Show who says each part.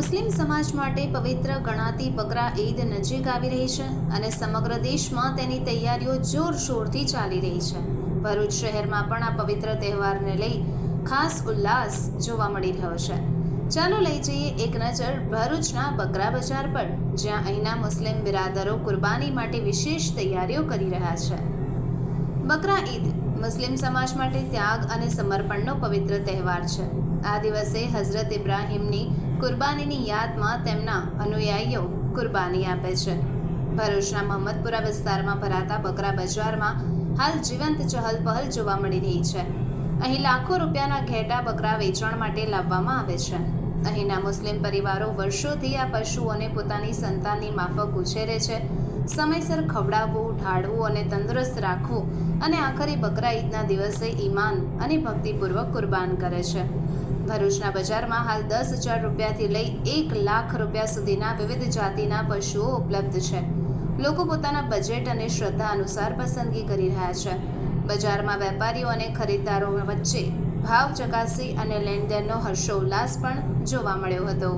Speaker 1: મુસ્લિમ સમાજ માટે પવિત્ર ગણાતી બકરા ઈદ નજીક આવી રહી છે અને સમગ્ર દેશમાં તેની તૈયારીઓ જોરશોરથી ચાલી રહી છે. ભરૂચ શહેરમાં પણ આ પવિત્ર તહેવારને લઈ ખાસ ઉલ્લાસ જોવા મળી રહ્યો છે. ચાલો લઈ જઈએ એક નજર ભરૂચના બકરા બજાર પર, જ્યાં અહીંના મુસ્લિમ બિરાદરો કુરબાની માટે વિશેષ તૈયારીઓ કરી રહ્યા છે. બકરા ઈદ, મુસ્લિમ સમાજ માટે ત્યાગ અને સમર્પણનો પવિત્ર તહેવાર છે. આ દિવસે હઝરત ઇબ્રાહીમની કુરબાનીની યાદમાં તેમના અનુયાયીઓ કુરબાની આપે છે. ભરૂચના મહમ્મદપુરા વિસ્તારમાં ભરાતા બકરા બજારમાં હાલ જીવંત ચહલપહલ જોવા મળી રહી છે. અહીં લાખો રૂપિયાના ઘેટા બકરા વેચાણ માટે લાવવામાં આવે છે. અહીંના મુસ્લિમ પરિવારો વર્ષોથી આ પશુઓને પોતાની સંતાનની માફક ઉછેરે છે. સમયસર ખવડાવવું, ઢાળવું અને તંદુરસ્ત રાખવું અને આખરી બકરા ઈદના દિવસે ઈમાન અને ભક્તિપૂર્વક કુરબાન કરે છે. ભરૂચના બજારમાં હાલ દસ હજાર રૂપિયાથી લઈ એક લાખ રૂપિયા સુધીના વિવિધ જાતિના પશુઓ ઉપલબ્ધ છે. લોકો પોતાના બજેટ અને શ્રદ્ધા અનુસાર પસંદગી કરી રહ્યા છે. બજારમાં વેપારીઓ અને ખરીદદારો વચ્ચે ભાવ ચકાસી અને લેણદેણનો હર્ષોલ્લાસ પણ જોવા મળ્યો હતો.